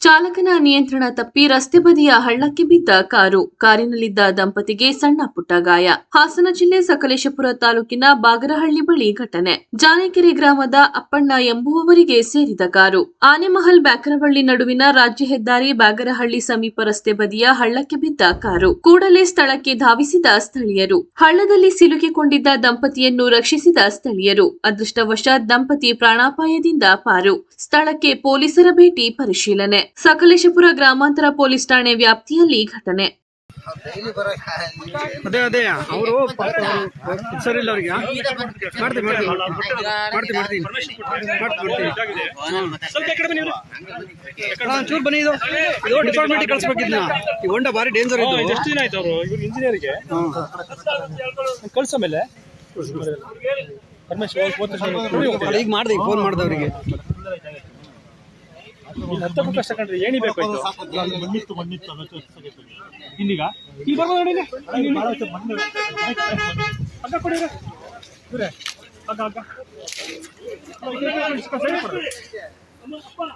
ಚಾಲಕನ ನಿಯಂತ್ರಣ ತಪ್ಪಿ ರಸ್ತೆ ಬದಿಯ ಹಳ್ಳಕ್ಕೆ ಬಿದ್ದ ಕಾರು ಕಾರಿನಲ್ಲಿದ್ದ ದಂಪತಿಗೆ ಸಣ್ಣ ಪುಟ್ಟ ಗಾಯ. ಹಾಸನ ಜಿಲ್ಲೆ ಸಕಲೇಶಪುರ ತಾಲೂಕಿನ ಬಾಗರಹಳ್ಳಿ ಬಳಿ ಘಟನೆ. ಜಾನಕೆರೆ ಗ್ರಾಮದ ಅಪ್ಪಣ್ಣ ಎಂಬುವವರಿಗೆ ಸೇರಿದ ಕಾರು. ಆನೆಮಹಲ್ ಬ್ಯಾಕರವಳ್ಳಿ ನಡುವಿನ ರಾಜ್ಯ ಹೆದ್ದಾರಿ ಬಾಗರಹಳ್ಳಿ ಸಮೀಪ ರಸ್ತೆ ಬದಿಯ ಹಳ್ಳಕ್ಕೆ ಬಿದ್ದ ಕಾರು ಕೂಡಲೇ ಸ್ಥಳಕ್ಕೆ ಧಾವಿಸಿದ ಸ್ಥಳೀಯರು. ಹಳ್ಳದಲ್ಲಿ ಸಿಲುಕಿಕೊಂಡಿದ್ದ ದಂಪತಿಯನ್ನು ರಕ್ಷಿಸಿದ ಸ್ಥಳೀಯರು. ಅದೃಷ್ಟವಶಾತ್ ದಂಪತಿ ಪ್ರಾಣಾಪಾಯದಿಂದ ಪಾರು. ಸ್ಥಳಕ್ಕೆ ಪೊಲೀಸರ ಭೇಟಿ ಪರಿಶೀಲನೆ. ಸಕಲೇಶಪುರ ಗ್ರಾಮಾಂತರ ಪೊಲೀಸ್ ಠಾಣೆ ವ್ಯಾಪ್ತಿಯಲ್ಲಿ ಘಟನೆ. ಅದೇ ಅದೇ. ಅವರು ಸರಿ ಇಲ್ಲ ಅವ್ರಿಗೆ. ಮಾಡ್ತೀನಿ ಮಾಡ್ತೀನಿ. ಮಾಡ್ತೀನಿ ಮಾಡ್ತೀನಿ. ಕಡೆ ಬನ್ನಿ ಇವ್ರು. ಚೂರು ಬನ್ನಿ ಇದು. ಇದು ಡಿಪಾರ್ಟ್ಮೆಂಟ್ ಕಳ್ಸ್ಬೇಕಿದ್ನ. ಈ ಹೊಂಡ ಭಾರಿ ಡೇಂಜರ್ ಇದೆ. ಎಷ್ಟು ದಿನ ಆಯ್ತು ಅವರು? ಇವ್ರು ಇಂಜಿನಿಯರ್ಗೆ ಕಳ್ಸ ಮೇಲೆ ಪರಮೇಶ್ವರ್ ಈಗ ಮಾಡ್ದೆ ಫೋನ್ ಮಾಡ್ದೆ ಅವರಿಗೆ. ಹತ್ತಕ್ಕೂ ಕಷ್ಟ ಕಂಡ್ರೆ ಏಣಿ ಬೇಕು ಆಯ್ತು ಮಣ್ಣಿತ್ತು ಮಣ್ಣಿತ್ತು ಅನ್ನೋದು ಇನ್ನೀಗ? ಇಲ್ಲಿ ಬರ್ಬೋದು ನೋಡಿ. ಹಗ್ಗ ಕೊಡಿ ಇವ್ರೆ. ಕೊಡು.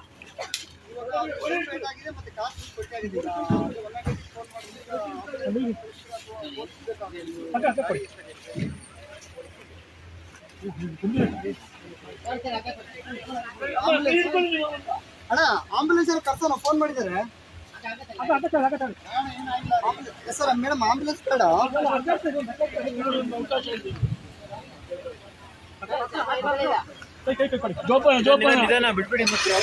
ಹಗ್ಗ ಹಗ್ಗ. ಕೊಡಿ. ಅಣ್ಣ ಆಂಬುಲೆನ್ಸ್ ಎಲ್ಲ ಕರ್ಸೋಣ ಫೋನ್ ಮಾಡಿದ್ದಾರೆ. ಸರ್ ಮೇಡಮ್ ಆಂಬುಲೆನ್ಸ್ ಬೇಡ. ಬಿಟ್ಬಿಡಿ ಜೋಪಾನ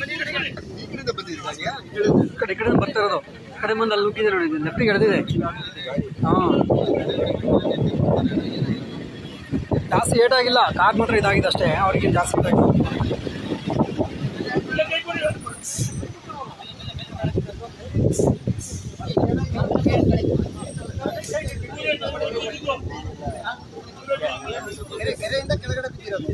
ಕಡೆ ಈ ಕಡೆ ಬರ್ತಾ ಇರೋದು. ಕಡೆ ಮುಂದೆ ಅಲ್ಲಿ ನುಗ್ಗಿದೆ ನೋಡಿ ಲೆಫ್ಟಿಗೆ ಹಿಡಿದಿದೆ ಹಾಂ. ಜಾಸ್ತಿ ಏಟಾಗಿಲ್ಲ ಕಾರ್ ಮಾತ್ರ ಇದಾಗಿದೆ ಅಷ್ಟೇ ಅವ್ರಿಗೆ ಜಾಸ್ತಿ ಕೆರೆಯಿಂದ ಕೆಳಗಡೆ ಬಿದ್ದಿರೋದು.